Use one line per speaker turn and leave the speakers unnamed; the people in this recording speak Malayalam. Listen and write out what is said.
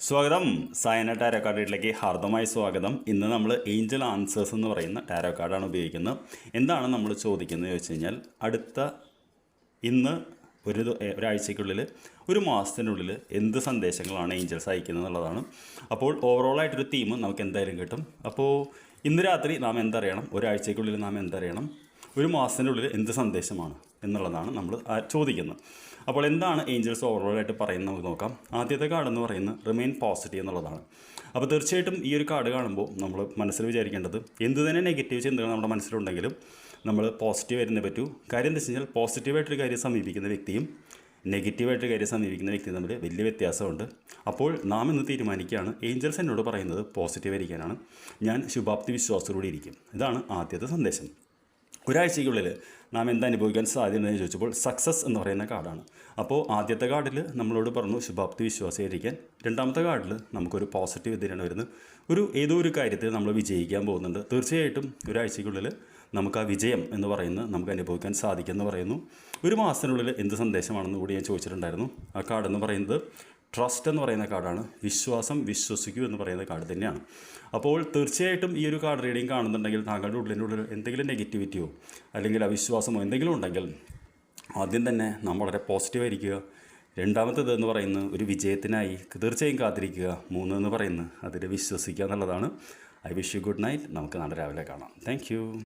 സ്വാഗതം. സയന ടാരോ കാർഡിലേക്ക് ഹാർദമായ സ്വാഗതം. ഇന്ന് നമ്മൾ ഏഞ്ചൽ ആൻസേഴ്സ് എന്ന് പറയുന്ന ടാരോ കാർഡാണ് ഉപയോഗിക്കുന്നത്. എന്താണ് നമ്മൾ ചോദിക്കുന്നത് ചോദിച്ചു കഴിഞ്ഞാൽ അടുത്ത ഇന്ന് ഒരു ഒരാഴ്ചയ്ക്കുള്ളിൽ ഒരു മാസത്തിനുള്ളിൽ എന്ത് സന്ദേശങ്ങളാണ് ഏഞ്ചൽസ് അയക്കുന്നത് എന്നുള്ളതാണ്. അപ്പോൾ ഓവറോളായിട്ടൊരു തീം നമുക്ക് എന്തായാലും കിട്ടും. അപ്പോൾ ഇന്ന് രാത്രി നാം എന്തറിയണം? ഒരാഴ്ചയ്ക്കുള്ളിൽ നാം എന്തറിയണം? ഒരു മാസത്തിന്റെ ഉള്ളിൽ എന്ത് സന്ദേശമാണ് എന്നുള്ളതാണ് നമ്മൾ ചോദിക്കുന്നത്. അപ്പോൾ എന്താണ് ഏഞ്ചൽസ് ഓവറോളായിട്ട് പറയുന്നത് നമുക്ക് നോക്കാം. ആദ്യത്തെ കാർഡ് എന്ന് പറയുന്നത് റിമെയിൻ പോസിറ്റീവ് എന്നുള്ളതാണ്. അപ്പോൾ തീർച്ചയായിട്ടും ഈ ഒരു കാർഡ് കാണുമ്പോൾ നമ്മൾ മനസ്സിൽ വിചാരിക്കേണ്ടത് എന്ത് തന്നെ നെഗറ്റീവ് ചിന്തകൾ നമ്മുടെ മനസ്സിലുണ്ടെങ്കിലും നമ്മൾ പോസിറ്റീവ് വരുന്നേ പറ്റൂ. കാര്യം എന്താ വെച്ച് കഴിഞ്ഞാൽ പോസിറ്റീവായിട്ടൊരു കാര്യം സമീപിക്കുന്ന വ്യക്തിയും നെഗറ്റീവായിട്ടൊരു കാര്യം സമീപിക്കുന്ന വ്യക്തിയും തമ്മിൽ വലിയ വ്യത്യാസമുണ്ട്. അപ്പോൾ നാം ഇന്ന് തീരുമാനിക്കുകയാണ് ഏഞ്ചൽസ് എന്നോട് പറയുന്നത് പോസിറ്റീവ് ആയിരിക്കാനാണ്. ഞാൻ ശുഭാപ്തി വിശ്വാസത്തോടെ ഇരിക്കും. ഇതാണ് ആദ്യത്തെ സന്ദേശം. ഒരാഴ്ചയ്ക്കുള്ളിൽ നാം എന്താ അനുഭവിക്കാൻ സാധ്യതയെന്ന് ചോദിച്ചപ്പോൾ സക്സസ് എന്ന് പറയുന്ന കാർഡാണ്. അപ്പോൾ ആദ്യത്തെ കാർഡിൽ നമ്മളോട് പറഞ്ഞു ശുഭാപ്തി വിശ്വാസമായിരിക്കാൻ രണ്ടാമത്തെ കാർഡിൽ നമുക്കൊരു പോസിറ്റീവ് ഇതിനാണ് വരുന്നത്. ഒരു ഏതോ ഒരു കാര്യത്തിൽ നമ്മൾ വിജയിക്കാൻ പോകുന്നുണ്ട്. തീർച്ചയായിട്ടും ഒരാഴ്ചയ്ക്കുള്ളിൽ നമുക്ക് ആ വിജയം എന്ന് പറയുന്നത് നമുക്ക് അനുഭവിക്കാൻ സാധിക്കുമെന്ന് പറയുന്നു. ഒരു മാസത്തിനുള്ളിൽ എന്ത് സന്ദേശമാണെന്ന് കൂടി ഞാൻ ചോദിച്ചിട്ടുണ്ടായിരുന്നു. ആ കാർഡെന്ന് പറയുന്നത് ട്രസ്റ്റ് എന്ന് പറയുന്ന കാർഡാണ്. വിശ്വാസം വിശ്വസിക്കൂ എന്ന് പറയുന്ന കാർഡ് തന്നെയാണ്. അപ്പോൾ തീർച്ചയായിട്ടും ഈ ഒരു കാർഡ് റീഡിങ് കാണുന്നുണ്ടെങ്കിൽ താങ്കളുടെ ഉള്ളിന്റെ എന്തെങ്കിലും നെഗറ്റിവിറ്റിയോ അല്ലെങ്കിൽ അവിശ്വാസമോ എന്തെങ്കിലും ഉണ്ടെങ്കിൽ ആദ്യം തന്നെ നാം വളരെ പോസിറ്റീവായിരിക്കുക രണ്ടാമത്തേത് എന്ന് പറയുന്നത് ഒരു വിജയത്തിനായി തീർച്ചയായും കാത്തിരിക്കുക. മൂന്ന് എന്ന് പറയുന്നത് അതിൽ വിശ്വസിക്കുക എന്നുള്ളതാണ്. I wish you good night നമുക്ക് നാളെ രാവിലെ കാണാം. താങ്ക്